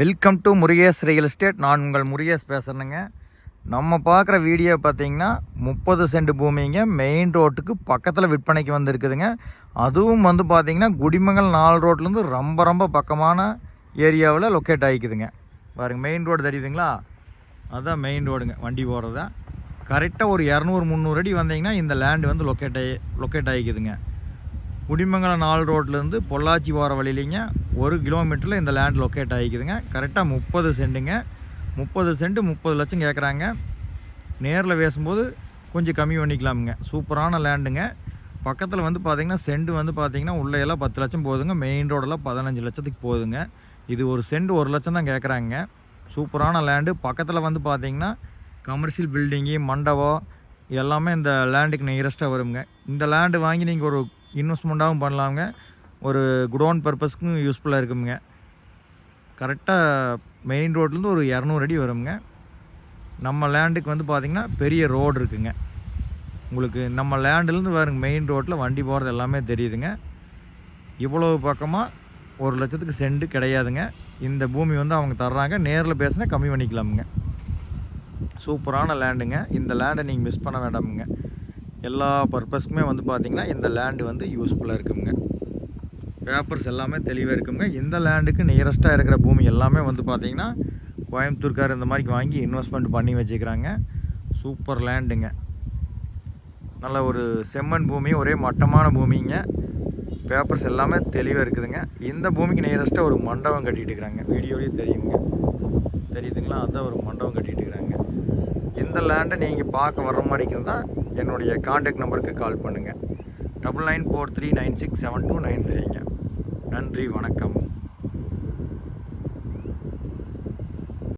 Welcome to Murugesh real estate நான் உங்கள் முருகேஷ் பேசுகிறேங்க நம்ம பார்க்குற வீடியோ பார்த்தீங்கன்னா முப்பது சென்ட் பூமிங்க. மெயின் ரோட்டுக்கு பக்கத்தில் விற்பனைக்கு வந்துருக்குதுங்க. அதுவும் வந்து பார்த்தீங்கன்னா குடிமங்கல் நாலு ரோட்லேருந்து ரொம்ப ரொம்ப பக்கமான ஏரியாவில் லொக்கேட் ஆகிக்குதுங்க. பாருங்க மெயின் ரோடு தெரியுதுங்களா? அதுதான் மெயின் ரோடுங்க வண்டி போகிறது கரெக்டாக ஒரு இரநூறு முந்நூறு அடி வந்தீங்கன்னா இந்த லேண்டு வந்து லொக்கேட் ஆகி லொக்கேட் ஆகிக்குதுங்க. குடிமங்கலம் நாலு ரோட்லேருந்து பொள்ளாச்சி போகிற வழியிலிங்க ஒரு கிலோமீட்டரில் இந்த லேண்ட் லொக்கேட் ஆகிக்குதுங்க. கரெக்டாக முப்பது சென்ட்டுங்க முப்பது சென்ட் முப்பது லட்சம் கேட்குறாங்க. நேரில் பேசும்போது கொஞ்சம் கம்மி பண்ணிக்கலாமுங்க. சூப்பரான லேண்டுங்க பக்கத்தில் வந்து பார்த்தீங்கன்னா சென்ட் வந்து பார்த்தீங்கன்னா உள்ள எல்லாம் பத்து லட்சம் போகுதுங்க. மெயின் ரோடெல்லாம் பதினஞ்சு லட்சத்துக்கு போகுதுங்க. இது ஒரு செண்டு ஒரு லட்சம் தான் கேட்குறாங்க. சூப்பரான லேண்டு பக்கத்தில் வந்து பார்த்தீங்கன்னா கமர்ஷியல் பில்டிங்கு மண்டபம் எல்லாமே இந்த லேண்டுக்கு நியரஸ்ட்டாக வருங்க. இந்த லேண்டு வாங்கி நீங்கள் ஒரு இன்வெஸ்ட்மெண்ட்டாகவும் பண்ணலாமுங்க. ஒரு குடோன் பர்பஸ்க்கும் யூஸ்ஃபுல்லாக இருக்குங்க கரெக்டாக மெயின் ரோட்லேருந்து ஒரு இரநூறு அடி வருங்க நம்ம லேண்டுக்கு வந்து பார்த்திங்கன்னா பெரிய ரோடு இருக்குங்க. உங்களுக்கு நம்ம லேண்டுலேருந்து வருங்க மெயின் ரோட்டில் வண்டி போகிறது எல்லாமே தெரியுதுங்க. இவ்வளோ பக்கமாக ஒரு லட்சத்துக்கு செண்டு கிடையாதுங்க. இந்த பூமி வந்து அவங்க தர்றாங்க. நேரில் பேசினா கம்மி பண்ணிக்கலாமுங்க. சூப்பரான லேண்டுங்க இந்த லேண்டை நீங்கள் மிஸ் பண்ண வேண்டாமுங்க. எல்லா பர்பஸ்க்குமே வந்து பார்த்திங்கன்னா இந்த லேண்டு வந்து யூஸ்ஃபுல்லாக இருக்குங்க. பேப்பர்ஸ் எல்லாமே தெளிவாக இருக்குங்க. இந்த லேண்டுக்கு நியரஸ்ட்டாக இருக்கிற பூமி எல்லாமே வந்து பார்த்திங்கன்னா கோயம்புத்தூர்கார் இந்த மாதிரி வாங்கி இன்வெஸ்ட்மெண்ட் பண்ணி வச்சுக்கிறாங்க. சூப்பர் லேண்டுங்க நல்ல ஒரு செம்மண் பூமி ஒரே மட்டமான பூமிங்க. பேப்பர்ஸ் எல்லாமே தெளிவாக இருக்குதுங்க. இந்த பூமிக்கு நியரஸ்ட்டாக ஒரு மண்டபம் கட்டிகிட்டு இருக்கிறாங்க. வீடியோலேயே தெரியுங்க. தெரியுதுங்களா? அதான் ஒரு மண்டபம் கட்டிட்டு இந்த லேண்டை நீங்கள் பார்க்க வர்ற மாதிரி இருந்தால் என்னுடைய காண்டாக்ட் நம்பருக்கு கால் பண்ணுங்கள் double nine four three nine six seven two nine த்ரீங்க நன்றி வணக்கம்.